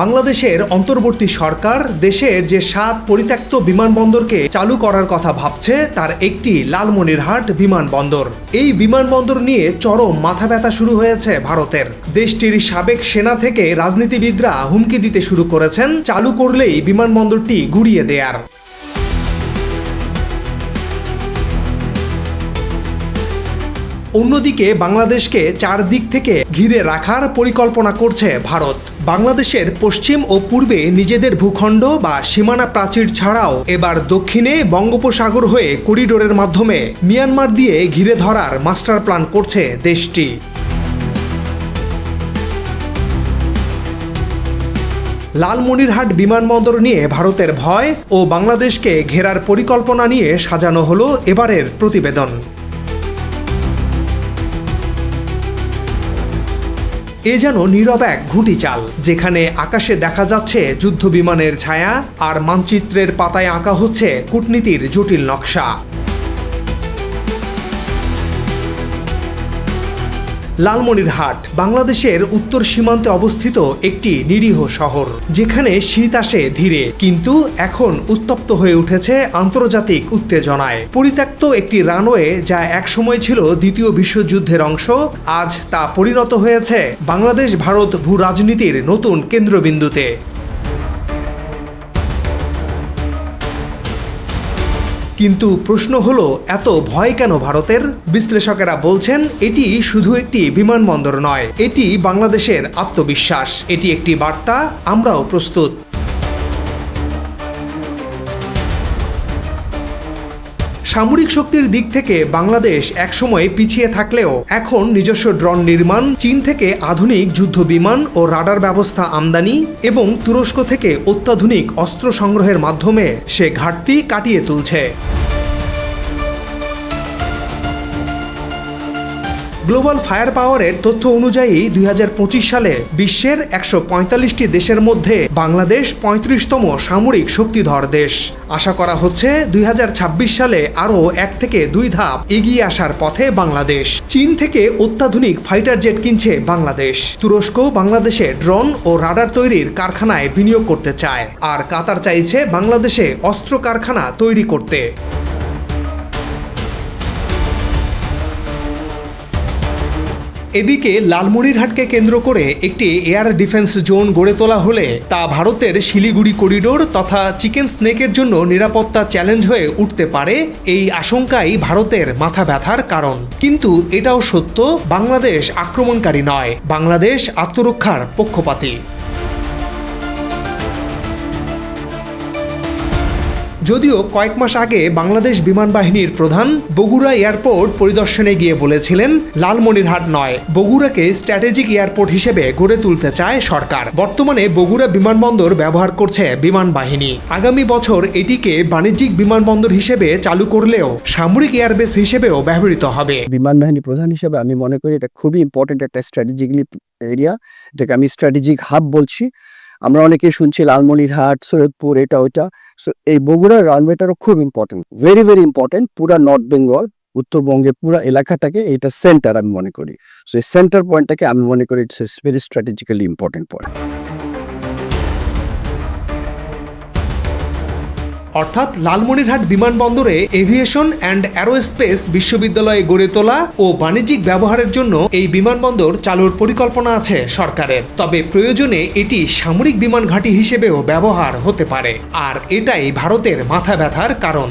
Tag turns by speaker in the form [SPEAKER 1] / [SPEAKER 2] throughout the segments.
[SPEAKER 1] বাংলাদেশের অন্তর্বর্তী সরকার দেশের যে সাত পরিত্যক্ত বিমানবন্দরকে চালু করার কথা ভাবছে, তার একটি লালমনিরহাট বিমানবন্দর। এই বিমানবন্দর নিয়ে চরম মাথা ব্যথা শুরু হয়েছে ভারতের। দেশটির সাবেক সেনা থেকে রাজনীতিবিদরা হুমকি দিতে শুরু করেছেন, চালু করলেই বিমানবন্দরটি গুড়িয়ে দেয়ার। অন্যদিকে বাংলাদেশকে চারদিক থেকে ঘিরে রাখার পরিকল্পনা করছে ভারত। বাংলাদেশের পশ্চিম ও পূর্বে নিজেদের ভূখণ্ড বা সীমানা প্রাচীর ছাড়াও এবার দক্ষিণে বঙ্গোপসাগর হয়ে করিডোরের মাধ্যমে মিয়ানমার দিয়ে ঘিরে ধরার মাস্টার প্ল্যান করছে দেশটি। লালমনিরহাট বিমানবন্দর নিয়ে ভারতের ভয় ও বাংলাদেশকে ঘেরার পরিকল্পনা নিয়ে সাজানো হলো এবারের প্রতিবেদন। এ যেন নীরব এক ঘুটি চাল যেখানে আকাশে দেখা যাচ্ছে যুদ্ধ বিমানের ছায়া আর মানচিত্রের পাতায় আঁকা হচ্ছে কূটনীতির জটিল নকশা। লালমনিরহাট, বাংলাদেশের উত্তর সীমান্তে অবস্থিত একটি নিরীহ শহর, যেখানে শীত আসে ধীরে, কিন্তু এখন উত্তপ্ত হয়ে উঠেছে আন্তর্জাতিক উত্তেজনায়। পরিত্যক্ত একটি রানওয়ে যা একসময় ছিল দ্বিতীয় বিশ্বযুদ্ধের অংশ, আজ তা পরিণত হয়েছে বাংলাদেশ ভারত ভূ রাজনীতির নতুন কেন্দ্রবিন্দুতে। কিন্তু প্রশ্ন হলো, এত ভয় কেন ভারতের? বিশ্লেষকেরা বলছেন, এটি শুধু একটি বিমানবন্দর নয়, এটি বাংলাদেশের আত্মবিশ্বাস। এটি একটি বার্তা, আমরাও প্রস্তুত। সামরিক শক্তির দিক থেকে বাংলাদেশ একসময় পিছিয়ে থাকলেও এখন নিজস্ব ড্রোন নির্মাণ, চীন থেকে আধুনিক যুদ্ধ বিমান ও রাডার ব্যবস্থা আমদানি এবং তুরস্ক থেকে অত্যাধুনিক অস্ত্র সংগ্রহের মাধ্যমে সে ঘাটতি কাটিয়ে তুলছে। গ্লোবাল ফায়ার পাওয়ারের তথ্য অনুযায়ী দুই হাজার পঁচিশ সালে বিশ্বের একশো পঁয়তাল্লিশটি দেশের মধ্যে বাংলাদেশ পঁয়ত্রিশতম সামরিক শক্তিধর দেশ। আশা করা হচ্ছে দুই হাজার ছাব্বিশ সালে আরও এক থেকে দুই ধাপ এগিয়ে আসার পথে বাংলাদেশ। চীন থেকে অত্যাধুনিক ফাইটার জেট কিনছে বাংলাদেশ। তুরস্ক বাংলাদেশে ড্রোন ও রাডার তৈরির কারখানায় বিনিয়োগ করতে চায়। আর কাতার চাইছে বাংলাদেশে অস্ত্র কারখানা তৈরি করতে। এদিকে লালমনিরহাটকে কেন্দ্র করে একটি এয়ার ডিফেন্স জোন গড়ে তোলা হলে তা ভারতের শিলিগুড়ি করিডোর তথা চিকেন স্নেকের জন্য নিরাপত্তা চ্যালেঞ্জ হয়ে উঠতে পারে এই আশঙ্কাই ভারতের মাথা ব্যথার কারণ। কিন্তু এটাও সত্য, বাংলাদেশ আক্রমণকারী নয়, বাংলাদেশ আত্মরক্ষার পক্ষপাতী। যদিও কয়েক মাস আগে বাংলাদেশ বিমান বাহিনীর প্রধান বগুড়া এয়ারপোর্ট পরিদর্শনে গিয়ে বলেছিলেন, লালমনিরহাট নয়, বগুড়াকে স্ট্র্যাটেজিক এয়ারপোর্ট হিসেবে গড়ে তুলতে চায় সরকার। বর্তমানে বগুড়া বিমানবন্দর ব্যবহার করছে বিমান বাহিনী। আগামী বছর এটিকে বাণিজ্যিক বিমানবন্দর হিসেবে চালু করলেও সামরিক এয়ারবেস হিসেবেও ব্যবহৃত হবে।
[SPEAKER 2] বিমান বাহিনী প্রধান হিসেবে আমি মনে করি এটা খুবই ইম্পর্টেন্ট একটা স্ট্র্যাটেজিক্যালি এরিয়া এটাকে আমি স্ট্র্যাটেজিক হাব বলছি। আমরা অনেকে শুনছি লালমনিরহাট, সৈয়দপুর, এটা, ওইটা। সো এই বগুড়ার রানওয়েটারও খুব ইম্পর্টেন্ট ভেরি ভেরি ইম্পর্টেন্ট পুরা নর্থ বেঙ্গল উত্তরবঙ্গের পুরো এলাকাটাকে এটা সেন্টার আমি মনে করি। সো এই সেন্টার পয়েন্টটাকে আমি মনে করি it's very strategically important point
[SPEAKER 1] অর্থাৎ লালমনিরহাট বিমানবন্দরে এভিয়েশন অ্যান্ড অ্যারোস্পেস বিশ্ববিদ্যালয়ে গড়ে তোলা ও বাণিজ্যিক ব্যবহারের জন্য এই বিমানবন্দর চালুর পরিকল্পনা আছে সরকারের। তবে প্রয়োজনে এটি সামরিক বিমান ঘাঁটি হিসেবেও ব্যবহার হতে পারে। আর এটাই ভারতের মাথা ব্যথার কারণ।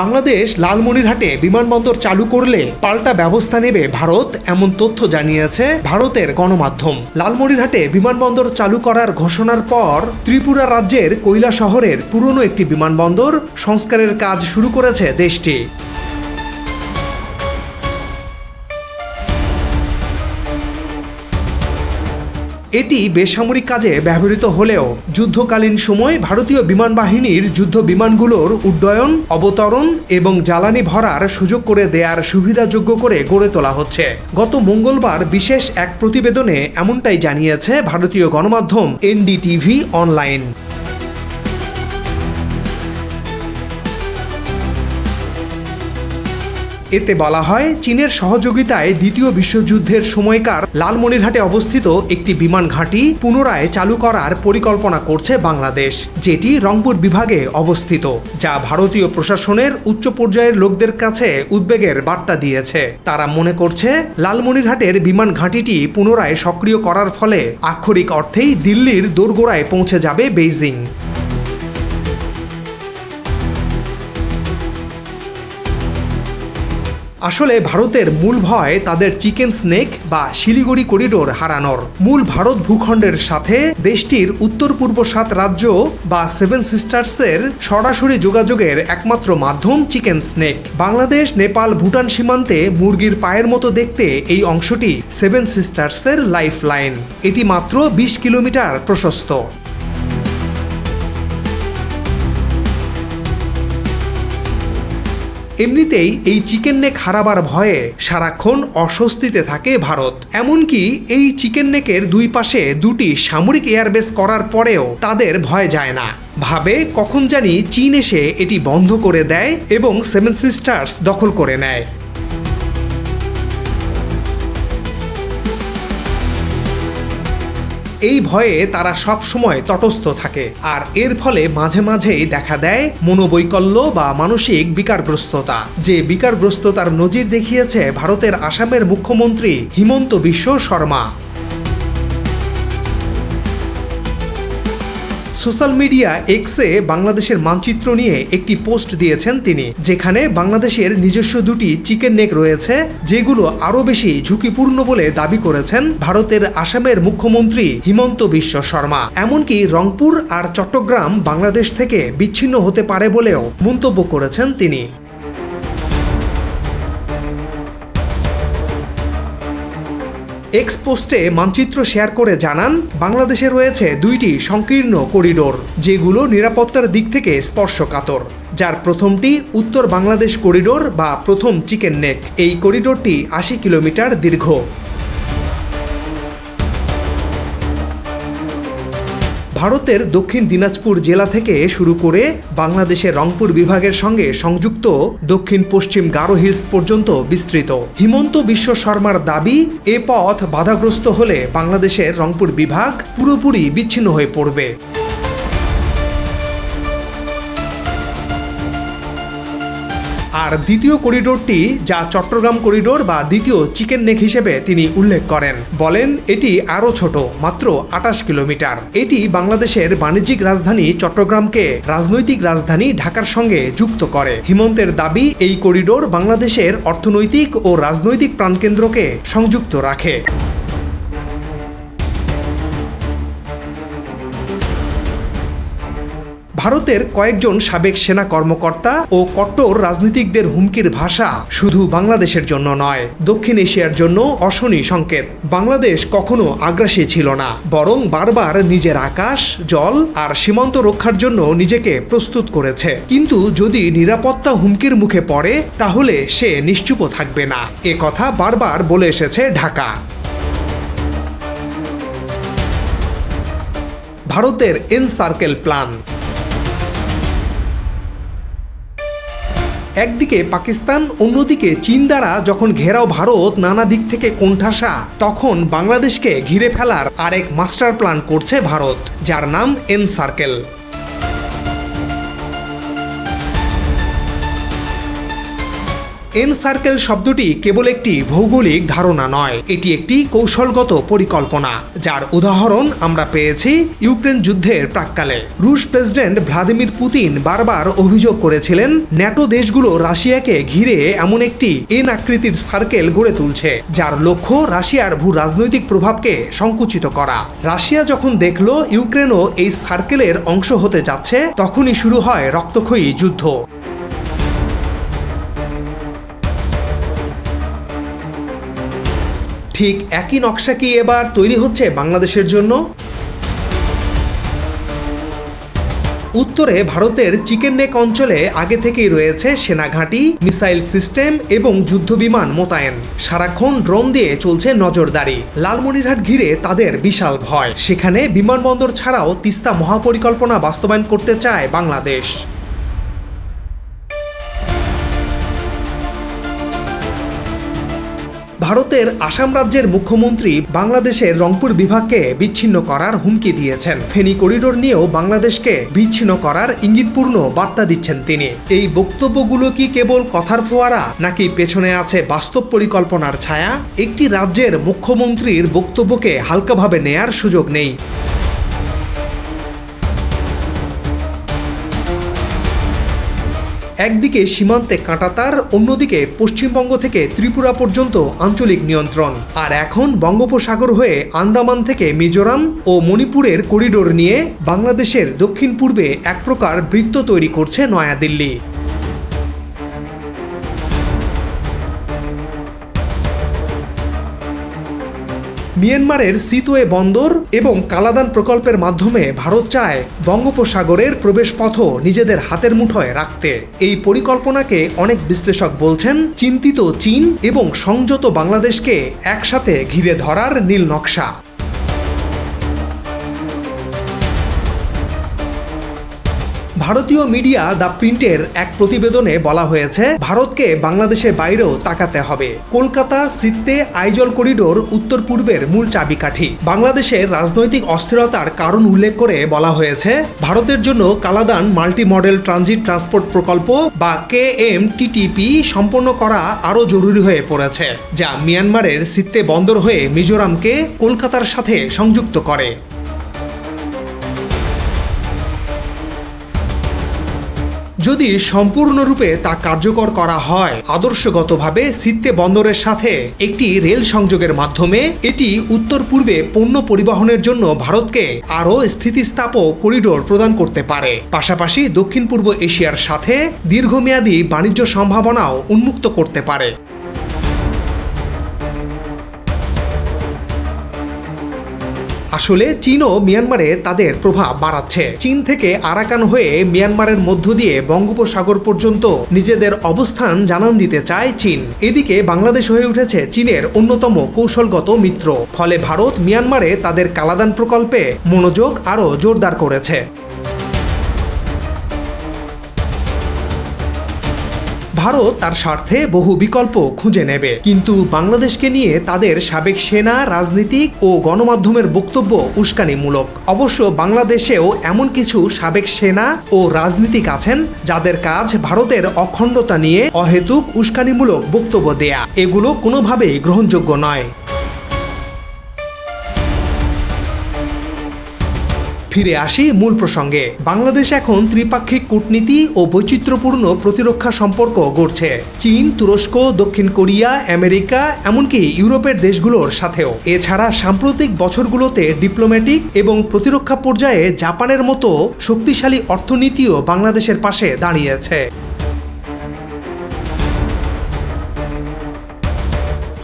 [SPEAKER 1] বাংলাদেশ লালমনিরহাটে বিমানবন্দর চালু করলে পাল্টা ব্যবস্থা নেবে ভারত, এমন তথ্য জানিয়েছে ভারতের গণমাধ্যম। লালমনিরহাটে বিমানবন্দর চালু করার ঘোষণার পর ত্রিপুরা রাজ্যের কৈলা শহরের পুরনো একটি বিমানবন্দর সংস্কারের কাজ শুরু করেছে দেশটি। এটি বেসামরিক কাজে ব্যবহৃত হলেও যুদ্ধকালীন সময় ভারতীয় বিমান বাহিনীর যুদ্ধ বিমানগুলোর উড্ডয়ন, অবতরণ এবং জ্বালানি ভরার সুযোগ করে দেয়ার সুবিধাযোগ্য করে গড়ে তোলা হচ্ছে। গত মঙ্গলবার বিশেষ এক প্রতিবেদনে এমনটাই জানিয়েছে ভারতীয় গণমাধ্যম এনডিটিভি অনলাইন। এতে বলা হয়, চীনের সহযোগিতায় দ্বিতীয় বিশ্বযুদ্ধের সময়কার লালমনিরহাটে অবস্থিত একটি বিমান ঘাঁটি পুনরায় চালু করার পরিকল্পনা করছে বাংলাদেশ, যেটি রংপুর বিভাগে অবস্থিত, যা ভারতীয় প্রশাসনের উচ্চ পর্যায়ের লোকদের কাছে উদ্বেগের বার্তা দিয়েছে। তারা মনে করছে, লালমনিরহাটের বিমান ঘাঁটিটি পুনরায় সক্রিয় করার ফলে আক্ষরিক অর্থেই দিল্লির দোরগোড়ায় পৌঁছে যাবে বেইজিং। আসলে ভারতের মূল ভয় তাদের চিকেন স্নেক বা শিলিগুড়ি করিডোর হারানোর। মূল ভারত ভূখণ্ডের সাথে দেশটির উত্তর পূর্ব সাত রাজ্য বা সেভেন সিস্টার্সের সরাসরি যোগাযোগের একমাত্র মাধ্যম চিকেন স্নেক। বাংলাদেশ, নেপাল, ভুটান সীমান্তে মুরগির পায়ের মতো দেখতে এই অংশটি সেভেন সিস্টার্সের লাইফ লাইন এটি মাত্র বিশ কিলোমিটার প্রশস্ত। এমনিতেই এই চিকেন নেক হারাবার ভয়ে সারাক্ষণ অস্বস্তিতে থাকে ভারত। এমনকি এই চিকেন নেকের দুই পাশে দুটি সামরিক এয়ারবেস করার পরেও তাদের ভয় যায় না। ভাবে কখন জানি চীন এসে এটি বন্ধ করে দেয় এবং সেভেন সিস্টার্স দখল করে নেয়। এই ভয়ে তারা সব সময় তটস্থ থাকে। আর এর ফলে মাঝে মাঝেই দেখা দেয় মনোবৈকল্য বা মানসিক বিকারগ্রস্ততা। যে বিকারগ্রস্ততার নজির দেখিয়েছে ভারতের আসামের মুখ্যমন্ত্রী হিমন্ত বিশ্ব শর্মা। সোশ্যাল মিডিয়া এক্সে বাংলাদেশের মানচিত্র নিয়ে একটি পোস্ট দিয়েছেন তিনি, যেখানে বাংলাদেশের নিজস্ব দুটি চিকেন নেক রয়েছে, যেগুলো আরও বেশি ঝুঁকিপূর্ণ বলে দাবি করেছেন ভারতের আসামের মুখ্যমন্ত্রী হিমন্ত বিশ্ব শর্মা। এমনকি রংপুর আর চট্টগ্রাম বাংলাদেশ থেকে বিচ্ছিন্ন হতে পারে বলেও মন্তব্য করেছেন তিনি। এক্স পোস্টে মানচিত্র শেয়ার করে জানান, বাংলাদেশে রয়েছে দুইটি সংকীর্ণ করিডোর, যেগুলো নিরাপত্তার দিক থেকে স্পর্শকাতর। যার প্রথমটি উত্তর বাংলাদেশ করিডোর বা প্রথম চিকেন নেক। এই করিডোরটি আশি কিলোমিটার দীর্ঘ। ভারতের দক্ষিণ দিনাজপুর জেলা থেকে শুরু করে বাংলাদেশের রংপুর বিভাগের সঙ্গে সংযুক্ত দক্ষিণ পশ্চিম গারো হিলস পর্যন্ত বিস্তৃত। হিমন্ত বিশ্ব শর্মার দাবি, এ পথ বাধাগ্রস্ত হলে বাংলাদেশের রংপুর বিভাগ পুরোপুরি বিচ্ছিন্ন হয়ে পড়বে। আর দ্বিতীয় করিডোরটি যা চট্টগ্রাম করিডোর বা দ্বিতীয় চিকেন নেক হিসেবে তিনি উল্লেখ করেন। বলেন, এটি আরও ছোট, মাত্র আটাশ কিলোমিটার। এটি বাংলাদেশের বাণিজ্যিক রাজধানী চট্টগ্রামকে রাজনৈতিক রাজধানী ঢাকার সঙ্গে যুক্ত করে। হিমন্তের দাবি, এই করিডোর বাংলাদেশের অর্থনৈতিক ও রাজনৈতিক প্রাণকেন্দ্রকে সংযুক্ত রাখে। ভারতের কয়েকজন সাবেক সেনা কর্মকর্তা ও কট্টর রাজনীতিকদের হুমকির ভাষা শুধু বাংলাদেশের জন্য নয়, দক্ষিণ এশিয়ার জন্য অশনি সংকেত। বাংলাদেশ কখনো আগ্রাসী ছিল না, বরং বারবার নিজের আকাশ, জল আর সীমান্ত রক্ষার জন্য নিজেকে প্রস্তুত করেছে। কিন্তু যদি নিরাপত্তা হুমকির মুখে পড়ে, তাহলে সে নিশ্চুপ থাকবে না। এ কথা বারবার বলে এসেছে ঢাকা। ভারতের এন সার্কেল প্ল্যান। একদিকে পাকিস্তান, অন্যদিকে চীন দ্বারা যখন ঘেরাও ভারত নানা দিক থেকে কোণঠাসা, তখন বাংলাদেশকে ঘিরে ফেলার আরেক মাস্টার প্ল্যান করছে ভারত, যার নাম এন সার্কেল। এন সার্কেল শব্দটি কেবল একটি ভৌগোলিক ধারণা নয়, এটি একটি কৌশলগত পরিকল্পনা, যার উদাহরণ আমরা পেয়েছি ইউক্রেন যুদ্ধের প্রাককালে। রুশ প্রেসিডেন্ট ভ্লাদিমির পুতিন বারবার অভিযোগ করেছিলেন, ন্যাটো দেশগুলো রাশিয়াকে ঘিরে এমন একটি এন আকৃতির সার্কেল গড়ে তুলছে, যার লক্ষ্য রাশিয়ার ভূ রাজনৈতিক প্রভাবকে সংকুচিত করা। রাশিয়া যখন দেখল ইউক্রেনও এই সার্কেলের অংশ হতে যাচ্ছে, তখনই শুরু হয় রক্তক্ষয়ী যুদ্ধ। ঠিক একই নকশা কি এবার তৈরি হচ্ছে বাংলাদেশের জন্য? উত্তরে ভারতের চিকেন নেক অঞ্চলে আগে থেকেই রয়েছে সেনাঘাঁটি, মিসাইল সিস্টেম এবং যুদ্ধবিমান মোতায়েন। সারাক্ষণ ড্রোন দিয়ে চলছে নজরদারি। লালমনিরহাট ঘিরে তাদের বিশাল ভয়। সেখানে বিমানবন্দর ছাড়াও তিস্তা মহাপরিকল্পনা বাস্তবায়ন করতে চায় বাংলাদেশ। ভারতের আসাম রাজ্যের মুখ্যমন্ত্রী বাংলাদেশের রংপুর বিভাগকে বিচ্ছিন্ন করার হুমকি দিয়েছেন। ফেনী করিডোর নিয়েও বাংলাদেশকে বিচ্ছিন্ন করার ইঙ্গিতপূর্ণ বার্তা দিচ্ছেন তিনি। এই বক্তব্যগুলো কি কেবল কথার ফোয়ারা, নাকি পেছনে আছে বাস্তব পরিকল্পনার ছায়া? একটি রাজ্যের মুখ্যমন্ত্রীর বক্তব্যকে হালকাভাবে নেয়ার সুযোগ নেই। একদিকে সীমান্তে কাঁটাতার, অন্যদিকে পশ্চিমবঙ্গ থেকে ত্রিপুরা পর্যন্ত আঞ্চলিক নিয়ন্ত্রণ। আর এখন বঙ্গোপসাগর হয়ে আন্দামান থেকে মিজোরাম ও মণিপুরের করিডোর নিয়ে বাংলাদেশের দক্ষিণ পূর্বে এক প্রকার বৃত্ত তৈরি করছে নয়াদিল্লি। মিয়ানমারের সিতোয়ে বন্দর এবং কালাদান প্রকল্পের মাধ্যমে ভারত চায় বঙ্গোপসাগরের প্রবেশপথ নিজেদের হাতের মুঠোয় রাখতে। এই পরিকল্পনাকে অনেক বিশ্লেষক বলছেন, চিন্তিত চীন এবং সংযত বাংলাদেশকে একসাথে ঘিরে ধরার নীল নকশা। ভারতীয় মিডিয়া দ্য প্রিন্টের এক প্রতিবেদনে বলা হয়েছে, ভারতকে বাংলাদেশের বাইরেও তাকাতে হবে। কলকাতা সিত্তে আইজল করিডোর, উত্তর পূর্বের মূল চাবিকাঠি। বাংলাদেশের রাজনৈতিক অস্থিরতার কারণ উল্লেখ করে বলা হয়েছে, ভারতের জন্য Kaladan multi model transit transport প্রকল্প বা কে এম টিটিপি সম্পন্ন করা আরও জরুরি হয়ে পড়েছে, যা মিয়ানমারের সিত্তে বন্দর হয়ে মিজোরামকে কলকাতার সাথে সংযুক্ত করে। যদি সম্পূর্ণরূপে তা কার্যকর করা হয়, আদর্শগতভাবে সিত্তে বন্দরের সাথে একটি রেল সংযোগের মাধ্যমে, এটি উত্তর পূর্বে পণ্য পরিবহনের জন্য ভারতকে আরও স্থিতিস্থাপক করিডোর প্রদান করতে পারে। পাশাপাশি দক্ষিণ পূর্ব এশিয়ার সাথে দীর্ঘমেয়াদী বাণিজ্য সম্ভাবনাও উন্মুক্ত করতে পারে। আসলে চীনও মিয়ানমারে তাদের প্রভাব বাড়াচ্ছে। চীন থেকে আরাকান হয়ে মিয়ানমারের মধ্য দিয়ে বঙ্গোপসাগর পর্যন্ত নিজেদের অবস্থান জানান দিতে চায় চীন। এদিকে বাংলাদেশ হয়ে উঠেছে চীনের অন্যতম কৌশলগত মিত্র। ফলে ভারত মিয়ানমারে তাদের কালাদান প্রকল্পে মনোযোগ আরও জোরদার করেছে। ভারত তার স্বার্থে বহু বিকল্প খুঁজে নেবে। কিন্তু বাংলাদেশকে নিয়ে তাদের সাবেক সেনা, রাজনীতিক ও গণমাধ্যমের বক্তব্য উস্কানিমূলক। অবশ্য বাংলাদেশেও এমন কিছু সাবেক সেনা ও রাজনীতিক আছেন যাদের কাজ ভারতের অখণ্ডতা নিয়ে অহেতুক উস্কানিমূলক বক্তব্য দেয়া। এগুলো কোনোভাবেই গ্রহণযোগ্য নয়। ফিরে আসি মূল প্রসঙ্গে। বাংলাদেশ এখন ত্রিপাক্ষিক কূটনীতি ও বৈচিত্র্যপূর্ণ প্রতিরক্ষা সম্পর্ক গড়ছে। চীন, তুরস্ক, দক্ষিণ কোরিয়া, আমেরিকা, এমনকি ইউরোপের দেশগুলোর সাথেও। এছাড়া সাম্প্রতিক বছরগুলোতে ডিপ্লোম্যাটিক এবং প্রতিরক্ষা পর্যায়ে জাপানের মতো শক্তিশালী অর্থনীতিও বাংলাদেশের পাশে দাঁড়িয়েছে।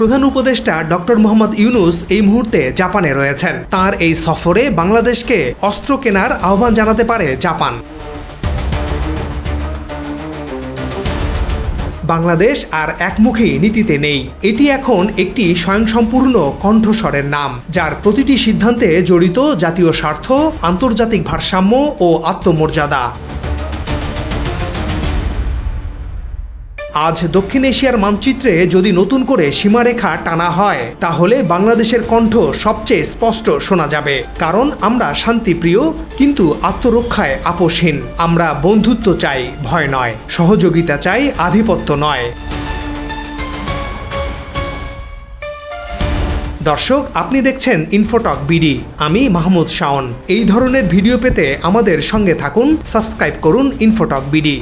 [SPEAKER 1] প্রধান উপদেষ্টা ডক্টর মোহাম্মদ ইউনুস এই মুহূর্তে জাপানে রয়েছেন। তার এই সফরে বাংলাদেশকে অস্ত্র কেনার আহ্বান জানাতে পারে জাপান। বাংলাদেশ আর একমুখী নীতিতে নেই। এটি এখন একটি স্বয়ংসম্পূর্ণ কণ্ঠস্বরের নাম, যার প্রতিটি সিদ্ধান্তে জড়িত জাতীয় স্বার্থ, আন্তর্জাতিক ভারসাম্য ও আত্মমর্যাদা। আজ দক্ষিণ এশিয়ার মানচিত্রে যদি নতুন করে সীমারেখা টানা হয়, তাহলে বাংলাদেশের কণ্ঠ সবচেয়ে স্পষ্ট শোনা যাবে। কারণ আমরা শান্তিপ্রিয়, কিন্তু আত্মরক্ষায় আপোষহীন। আমরা বন্ধুত্ব চাই, ভয় নয়। সহযোগিতা চাই, আধিপত্য নয়। দর্শক, আপনি দেখছেন ইনফোটক বিডি আমি মাহমুদ শাওন। এই ধরনের ভিডিও পেতে আমাদের সঙ্গে থাকুন, সাবস্ক্রাইব করুন ইনফোটক বিডি